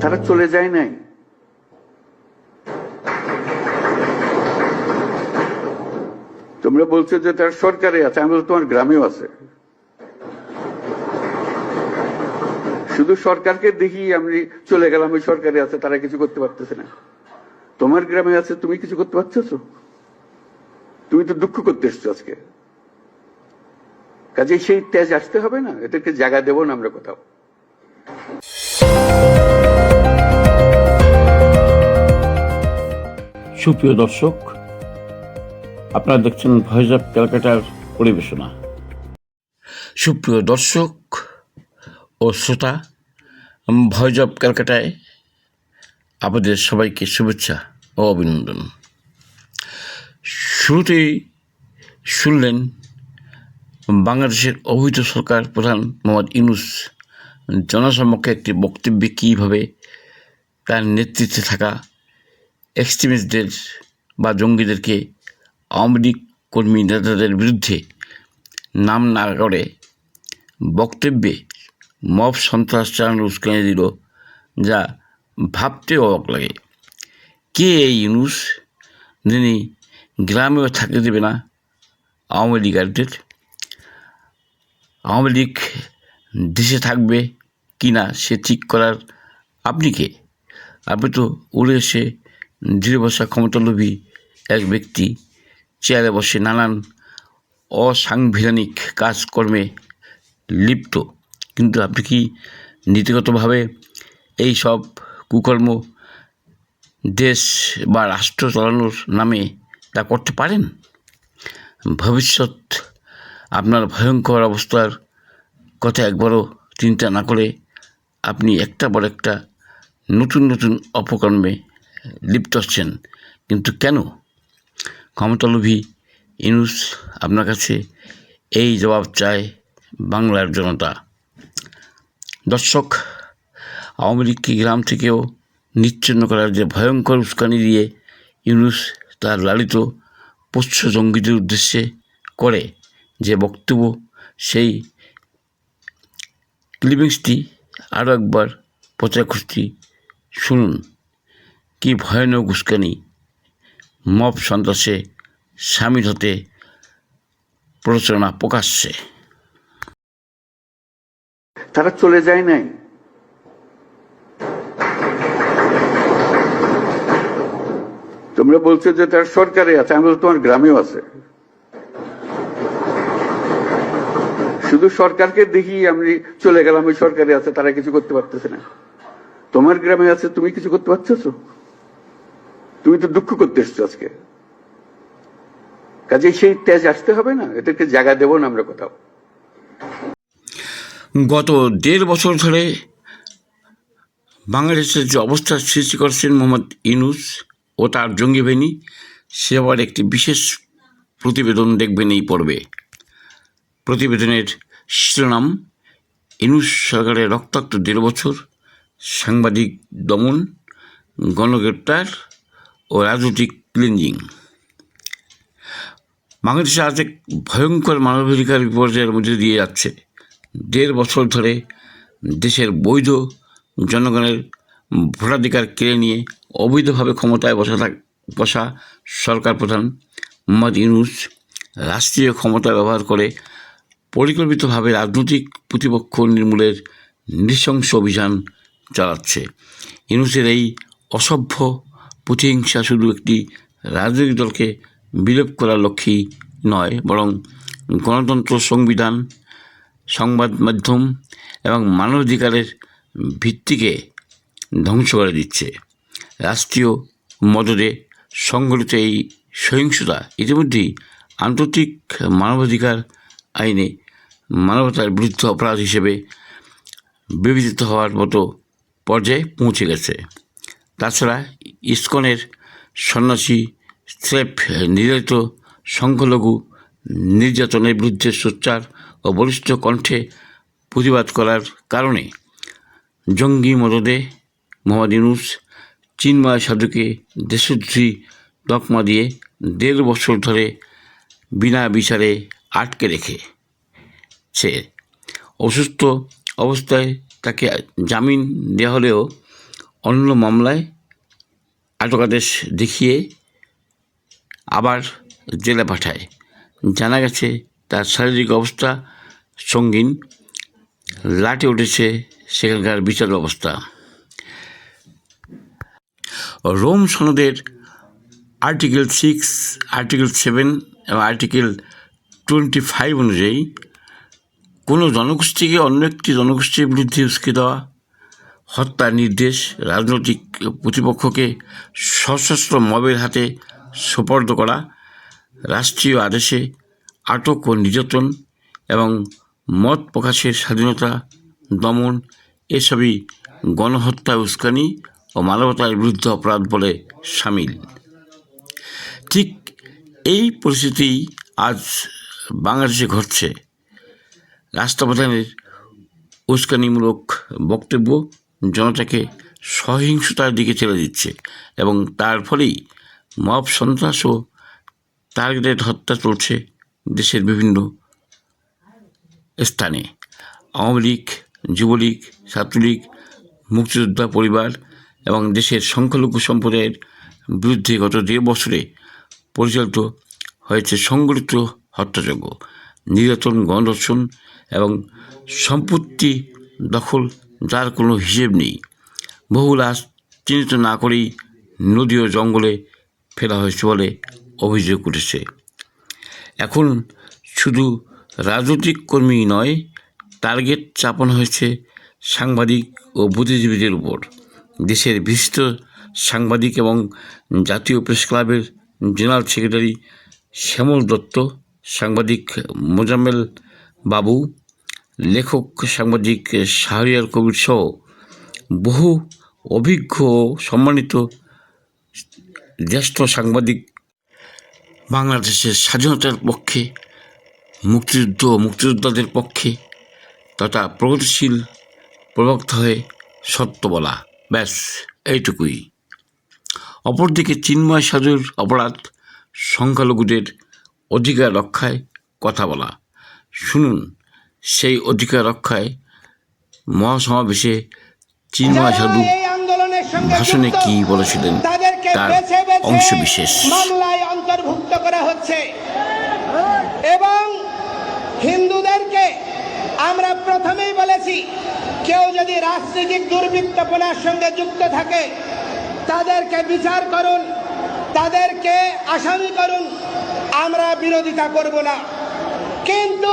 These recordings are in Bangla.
তারা চলে যায় নাই। তোমরা বলছো যে তার সরকারে আছে, আমি বলছি তোমার গ্রামেও আছে। শুধু সরকারকে দেখি আমি চলে গেলাম, ওই সরকারে আছে, তারা কিছু করতে পারতেছে না। তোমার গ্রামে আছে, তুমি কিছু করতে পারছ তুমি তো দুঃখ করতে এসছো আজকে। কাজে সেই তেজ আসতে হবে না? এদেরকে জায়গা দেবো না আমরা কোথাও। সুপ্রিয় দর্শক আপনারা দেখছেন ভয়েস অফ ক্যালকাটার পরিবেশনা। সুপ্রিয় দর্শক ও শ্রোতা ভয়েস অফ ক্যালকাটায় আপনাদের সবাইকে শুভেচ্ছা ও অভিনন্দন। শুরুতেই শুনলেন বাংলাদেশের অবৈধ সরকার প্রধান মোহাম্মদ ইউনুস জনসমক্ষে একটি বক্তব্যে কীভাবে তার নেতৃত্বে থাকা এক্সট্রিমিস্টদের বা জঙ্গিদেরকে আওয়ামী লীগ কর্মী নেতাদের বিরুদ্ধে নাম না করে বক্তব্যে মব সন্ত্রাস চালানোর উস্কানি দিল যা ভাবতে অবাক লাগে। কে এই ইউনুস? যিনি গ্রামেও থাকতে দেবে না। আওয়ামী লীগারদের আওয়ামী লীগ দেশে থাকবে কি না, সে ঠিক করার আপনি কে? আপনি তো উড়ে এসে দৃঢ় বসা ক্ষমতালোভী এক ব্যক্তি, চেয়ারে বসে নানান অসাংবিধানিক কাজকর্মে লিপ্ত। কিন্তু আপনি কি নীতিগতভাবে এই সব কুকর্ম দেশ বা রাষ্ট্র চালানোর নামে তা করতে পারেন? ভবিষ্যৎ, আপনার ভয়ঙ্কর অবস্থার কথা একবারও চিন্তা না করে আপনি একটা পর একটা নতুন নতুন অপকর্মে লিপ্ত হচ্ছেন। কিন্তু কেন? ক্ষমতালোভী ইনুস আপনার কাছে এই জবাব চায় বাংলার জনতা। দর্শক, আওয়ামী লীগকে গ্রাম থেকেও নিচ্ছিন্ন করার যে ভয়ঙ্কর উস্কানি দিয়ে ইউনুস তার লালিত পোষ্য জঙ্গিদের উদ্দেশ্যে করে যে বক্তব্য, সেই ক্লিপিংসটি আরও একবার পচা খুশটি শুনুন, কি ভয়ানক উস্কানি। মব সন্ত্রাসে সামিল হতে প্ররোচনা প্রকাশ্যে। তারা চলে যায় নাই। তোমরা বলছো যে তার সরকারে আছে, আমি বলছি তোমার গ্রামেও আছে। শুধু সরকারকে দেখি আমি চলে গেলাম, ওই সরকারে আছে, তারা কিছু করতে পারতেছে না। তোমার গ্রামে আছে, তুমি কিছু করতে পারছ তুমি তো দুঃখ করতে এসছো আজকে। কাজে সেই তেজ আসতে হবে না? এদেরকে জায়গা দেবো না আমরা কোথাও। গত দেড় বছর ধরে বাংলাদেশের যে অবস্থার সৃষ্টি করছেন মোহাম্মদ ইনুস ও তার জঙ্গি বাহিনী, সে আবার একটি বিশেষ প্রতিবেদন দেখবেন এই পর্বে। প্রতিবেদনের শিরোনাম, ইনুস সরকারের রক্তাক্ত দেড় বছর, সাংবাদিক দমন, গণগ্রেপ্তার ও রাজনৈতিক ক্লিনজিং। বাংলাদেশে আজ এক ভয়ঙ্কর মানবাধিকার বিপর্যয়ের মধ্যে দিয়ে যাচ্ছে। দেড় বছর ধরে দেশের বৈধ জনগণের ভোটাধিকার কেড়ে নিয়ে অবৈধভাবে ক্ষমতায় বসা থাক বসা সরকার প্রধান মোহাম্মদ ইউনুস রাষ্ট্রীয় ক্ষমতা ব্যবহার করে পরিকল্পিতভাবে রাজনৈতিক প্রতিপক্ষ নির্মূলের নৃশংস অভিযান চালাচ্ছে। ইউনুসের এই অসভ্য প্রতিহিংসা শুধু একটি রাজনৈতিক দলকে বিলোপ করার লক্ষ্যেই নয়, বরং গণতন্ত্র সংবিধান, সংবাদ মাধ্যম এবং মানবাধিকারের ভিত্তিকে ধ্বংস করে দিচ্ছে। রাষ্ট্রীয় মদদে সংগঠিত এই সহিংসতা ইতিমধ্যেই আন্তর্জাতিক মানবাধিকার আইনে মানবতার বিরুদ্ধে অপরাধ হিসেবে বিবেচিত হওয়ার মতো পর্যায়ে পৌঁছে গেছে। তাছাড়া ইস্কনের সন্ন্যাসী স্রেফ নির্যাতিত সংখ্যালঘু নির্যাতনের বিরুদ্ধে সোচ্চার ও বলিষ্ঠ কণ্ঠে প্রতিবাদ করার কারণে জঙ্গি মদদে মোহাম্মদ ইউনুস চিন্ময় সাধুকে দেশদ্রোহী তকমা দিয়ে দেড় বছর ধরে বিনা বিচারে আটকে রেখে সে অসুস্থ অবস্থায় তাকে জামিন দেওয়া হলেও অন্য মামলায় আটকাদেশ দেখিয়ে আবার জেলে পাঠায়। জানা গেছে তার শারীরিক অবস্থা সঙ্গীন, লাটে উঠেছে সেখানকার বিচার ব্যবস্থা। রোম সনদের আর্টিকেল সিক্স, আর্টিকেল সেভেন এবং আর্টিকেল টোয়েন্টি ফাইভ অনুযায়ী, কোনো জনগোষ্ঠীকে অন্য একটি জনগোষ্ঠীর বিরুদ্ধে উস্কে দেওয়া, হত্যার নির্দেশ রাজনৈতিক প্রতিপক্ষকে সশস্ত্র মবের হাতে সোপর্দ করা, রাষ্ট্রীয় আদেশে আটক ও নির্যাতন এবং মত প্রকাশের স্বাধীনতা দমন, এসবই গণহত্যা উস্কানি ও মানবতার বিরুদ্ধে অপরাধ বলে সামিল। ঠিক এই পরিস্থিতি আজ বাংলাদেশে ঘটছে। রাষ্ট্রপ্রধানের উস্কানিমূলক বক্তব্য জনতাকে সহিংসতার দিকে ঠেলে দিচ্ছে এবং তার ফলেই মব সন্ত্রাস ও টার্গেটেড হত্যা চলছে দেশের বিভিন্ন স্থানে। আওয়ামী লীগ, যুবলীগ, ছাত্রলীগ, মুক্তিযোদ্ধা পরিবার এবং দেশের সংখ্যালঘু সম্প্রদায়ের বিরুদ্ধে গত দেড় বছরে পরিচালিত হয়েছে সংগঠিত হত্যাযজ্ঞ, নির্যাতন, গণধর্ষণ এবং সম্পত্তি দখল যার কোনো হিসেব নেই। বহু লাশ চিহ্নিত না করেই নদী ও জঙ্গলে ফেলা হয়েছে বলে অভিযোগ উঠেছে। এখন শুধু রাজনৈতিক কর্মী নয়, টার্গেট চাপানো হয়েছে সাংবাদিক ও বুদ্ধিজীবীদের উপর। দেশের বিশিষ্ট সাংবাদিক এবং জাতীয় প্রেস ক্লাবের জেনারেল সেক্রেটারি শ্যামল দত্ত, সাংবাদিক মোজাম্মেল বাবু, লেখক, সাংবাদিক শাহরিয়ার কবির সহ বহু অভিজ্ঞ সম্মানিত জ্যেষ্ঠ সাংবাদিক। বাংলাদেশের স্বাধীনতার পক্ষে, মুক্তিযুদ্ধ মুক্তিযোদ্ধাদের পক্ষে তথা প্রগতিশীল প্রবক্তা হয়ে সত্য বলা। ব্যাস এইটুকুই। অপরদিকে চিন্ময় সাধুর অপরাধ সংখ্যালঘুদের অধিকার রক্ষায় কথা বলা। শুনুন সেই অধিকার রক্ষায় মহাসমাবেশে চিন্ময় সাধু ভাষণে কি বলেছিলেন তার অংশবিশেষ। মামলায় অন্তর্ভুক্ত করা হচ্ছে। এবং হিন্দুদেরকে আমরা প্রথমেই বলেছি, কেউ যদি রাজনৈতিক দুর্বৃত্তপনার সঙ্গে যুক্ত থাকে, তাদেরকে বিচার করুন, তাদেরকে আসামি করুন, আমরা বিরোধিতা করব না। কিন্তু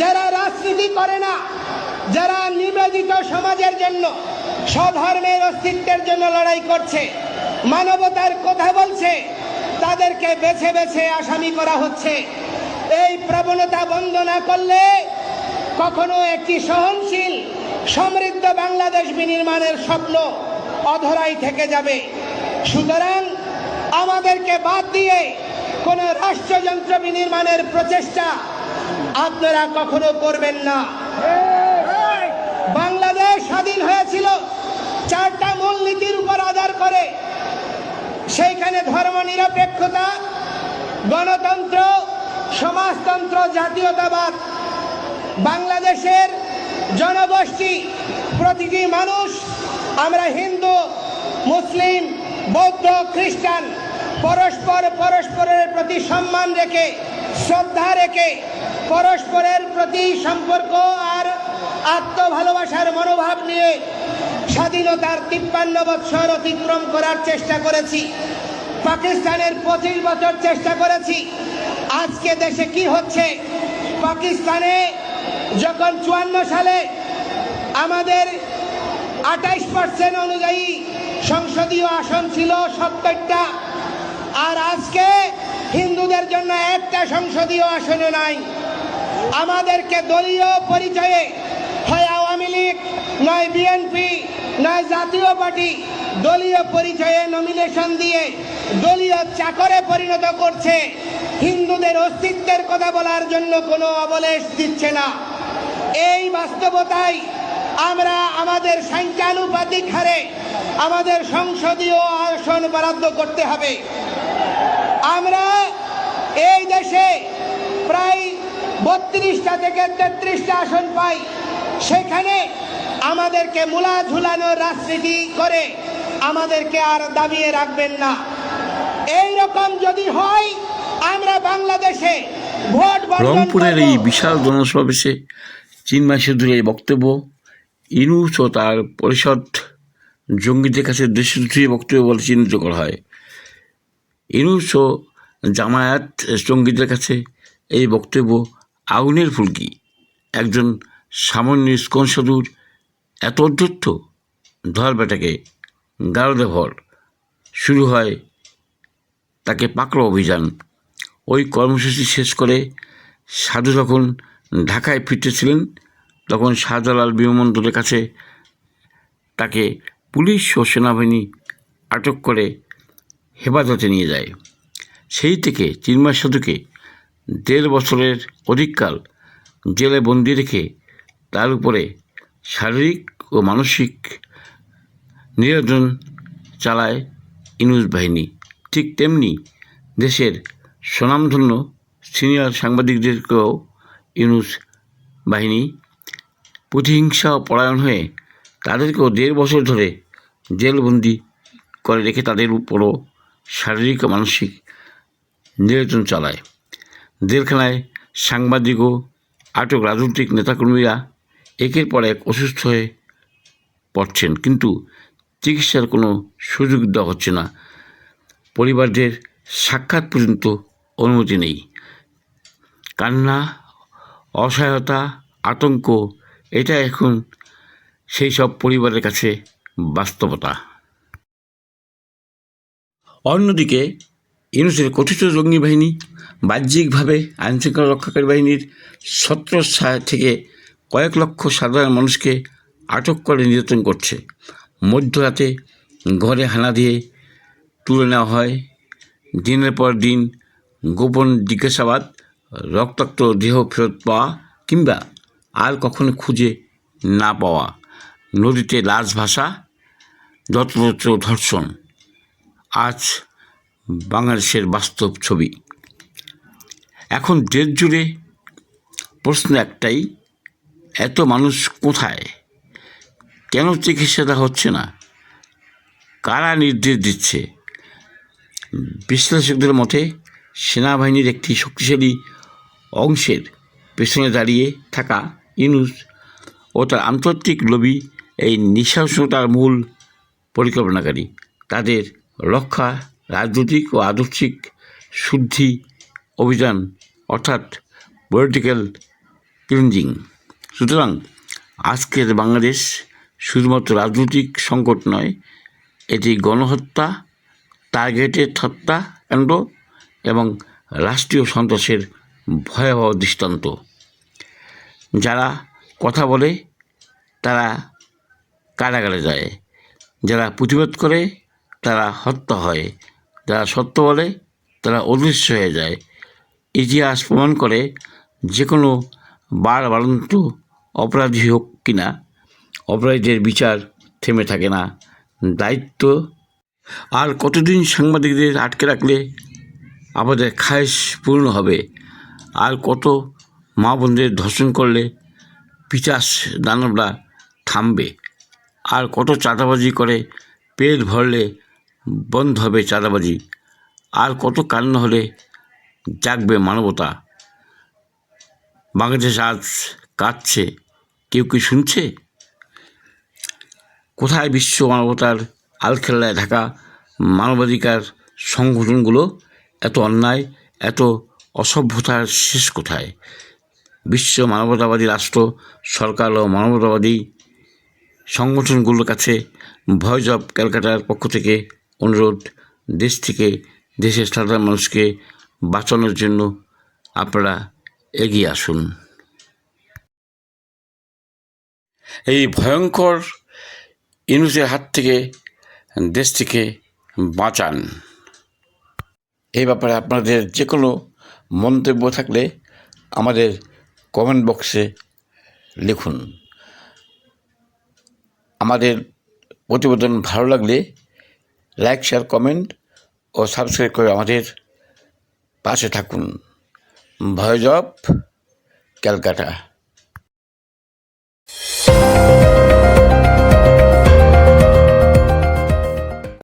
যারা রাজনীতি করে না, যারা নিবেদিত সমাজের জন্য, স্বধর্মের অস্তিত্বের জন্য লড়াই করছে, মানবতার কথা বলছে, তাদেরকে বেছে বেছে আসামি করা হচ্ছে। এই প্রবণতা বন্ধ না করলে কখনো একটি সহনশীল, সমৃদ্ধ বাংলাদেশ বিনির্মাণের স্বপ্ন অধরাই থেকে যাবে। সুতরাং আমাদেরকে বাদ দিয়ে কোনো রাষ্ট্রযন্ত্র বিনির্মাণের প্রচেষ্টা আপনারা কখনো করবেন না। বাংলাদেশ স্বাধীন হয়েছিল, চারটা মূলনীতির উপর আধার করে। সেইখানে ধর্ম নিরপেক্ষতা, গণতন্ত্র, সমাজতন্ত্র, জাতীয়তাবাদ বাংলাদেশের জনগোষ্ঠী প্রতিটি মানুষ, আমরা হিন্দু, মুসলিম, বৌদ্ধ, খ্রিস্টান, পরস্পর পরস্পরের প্রতি সম্মান রেখে, শ্রদ্ধা রেখে, পরস্পরের প্রতি সম্পর্ক আর আত্মভালোবাসার মনোভাব নিয়ে স্বাধীনতার তিপ্পান্ন বৎসর অতিক্রম করার চেষ্টা করেছি। পাকিস্তানের পঁচিশ বছর চেষ্টা করেছি। আজকে দেশে কি হচ্ছে? পাকিস্তানে যখন চুয়ান্ন সালে আমাদের আঠাইশ পার্সেন্ট অনুযায়ী সংসদীয় আসন ছিল সত্তরটা, আর আজকে হিন্দুদের জন্য একটা সংসদীয় আসনও নাই। আমাদেরকে দলীয় পরিচয়ে হয় আওয়ামী লীগ, নয় বিএনপি, নয় জাতীয় পার্টি দলীয় পরিচয়ে নমিনেশন দিয়ে দলীয় চাকরে পরিণত করছে। হিন্দুদের অস্তিত্বের কথা বলার জন্য কোনো অবলেশ দিচ্ছে না। এই বাস্তবতায় আমরা আমাদের সংখ্যানুপাতিক হারে আমাদের সংসদীয় আসন বরাদ্দ করতে হবে। আমরা এই দেশে প্রায় বত্রিশটা থেকে তেত্রিশটা আসন পাই। সেখানে আমাদেরকে মুলা ঝুলানোর রাজনীতি করে আমাদেরকে আর দাবিয়ে রাখবেন না। এই রকম যদি হয় আমরা বাংলাদেশে রংপুরের এই বিশাল জনসমাবেশে চিন্ময় সেতুর এই বক্তব্য। ইনুস ও তার পরিষদ জঙ্গিদের কাছে দেশদ্রোহী বক্তব্য বলে চিহ্নিত করা হয়। ইনুস ও জামায়াত জঙ্গিদের কাছে এই বক্তব্য আগুনের ফুলকি। একজন সামান্য ইস্কন সাধুর এত অধ্যত্ত ধর বেটাকে গারদে ভর। শুরু হয় তাকে পাকড়া অভিযান। ওই কর্মসূচি শেষ করে সাধু যখন ঢাকায় ফিরতেছিলেন, তখন শাহজালাল বিমানবন্দরের কাছে তাকে পুলিশ ও সেনাবাহিনী আটক করে হেফাজতে নিয়ে যায়। সেই থেকে চিন্ময় সাধুকে দেড় বছরের অধিককাল জেলে বন্দি রেখে তার উপরে শারীরিক ও মানসিক নির্যাতন চালায় ইনুজ বাহিনী। ঠিক তেমনি দেশের স্বনামধন্য সিনিয়র সাংবাদিকদেরকেও ইউনুস বাহিনী প্রতিহিংসা পরায়ণ হয়ে তাদেরকেও দেড় বছর ধরে জেলবন্দি করে রেখে তাদের উপরও শারীরিক ও মানসিক নির্যাতন চালায়। জেলখানায় সাংবাদিক ও আটক রাজনৈতিক নেতাকর্মীরা একের পর এক অসুস্থ হয়ে পড়ছেন, কিন্তু চিকিৎসার কোনো সুযোগ দেওয়া হচ্ছে না। পরিবারদের সাক্ষাৎ পর্যন্ত অনুমতি নেই। কান্না অসহায়তা, আতঙ্ক, এটা এখন সেই সব পরিবারের কাছে বাস্তবতা। অন্যদিকে, ইউনুসের কথিত জঙ্গি বাহিনী বাহ্যিকভাবে আইনশৃঙ্খলা রক্ষাকারী বাহিনীর ছত্রছায়া থেকে কয়েক লক্ষ সাধারণ মানুষকে আটক করে নির্যাতন করছে। মধ্যরাতে ঘরে হানা দিয়ে তুলে নেওয়া হয়। দিনের পর দিন গোপন জিজ্ঞাসাবাদ রক্তাক্ত দেহ ফেরত পাওয়া কিংবা আর কখনো খুঁজে না পাওয়া। নদীতে লাশ ভাষা যত্রতত্র ধর্ষণ। আজ বাংলাদেশের বাস্তব ছবি। এখন দেশ জুড়ে প্রশ্ন একটাই, এত মানুষ কোথায়? কেন চিকিৎসা দেওয়া হচ্ছে না? কারা নির্দেশ দিচ্ছে? বিশ্লেষকদের মতে, সেনাবাহিনীর একটি শক্তিশালী অংশের পেছনে দাঁড়িয়ে থাকা ইউনুস ও তার আন্তর্জাতিক লবি এই নৃশংসতার মূল পরিকল্পনাকারী। তাদের রক্ষা, রাজনৈতিক ও আদর্শিক শুদ্ধি অভিযান অর্থাৎ পলিটিক্যাল ক্লিনজিং সুতরাং আজকের বাংলাদেশ শুধুমাত্র রাজনৈতিক সংকট নয়, এটি গণহত্যা টার্গেটেড হত্যাকাণ্ড এবং রাষ্ট্রীয় সন্ত্রাসের ভয়াবহ দৃষ্টান্ত। যারা কথা বলে, তারা কারাগারে যায়। যারা প্রতিবাদ করে, তারা হত্যা হয়। যারা সত্য বলে, তারা অদৃশ্য হয়ে যায়। ইতিহাস প্রমাণ করে যে কোনো বার বারন্ত অপরাধী হোক কিনা অপরাধীদের বিচার থেমে থাকে না। দায়িত্ব আর কতদিন সাংবাদিকদের আটকে রাখলে আমাদের খায়েশ পূর্ণ হবে। আর কত মা বোনদের ধর্ষণ করলে পিচাস দানবরা থামবে। আর কত চাঁদাবাজি করে পেট ভরলে বন্ধ হবে চাঁদাবাজি। আর কত কান্না হলে জাগবে মানবতা। বাংলাদেশ আজ কাঁদছে। কেউ কি শুনছে? কোথায় বিশ্ব মানবতার আলখেল্লায় ঢাকা মানবাধিকার সংগঠনগুলো এত অন্যায়, এত অসভ্যতার শেষ কোথায়? বিশ্ব মানবতাবাদী রাষ্ট্র, সরকার ও মানবতাবাদী সংগঠনগুলোর কাছে ভয়েস অফ ক্যালকাটার পক্ষ থেকে অনুরোধ, দেশ থেকে দেশের সাধারণ মানুষকে বাঁচানোর জন্য আপনারা এগিয়ে আসুন। এই ভয়ঙ্কর ইনুসের হাত থেকে দেশটিকে বাঁচান। এই ব্যাপারে আপনাদের যে কোনো মন্তব্য থাকলে আমাদের কমেন্ট বক্সে লিখুন। আমাদের প্রতিবেদন ভালো লাগলে লাইক শেয়ার কমেন্ট ও সাবস্ক্রাইব করে আমাদের পাশে থাকুন। Voice of Calcutta.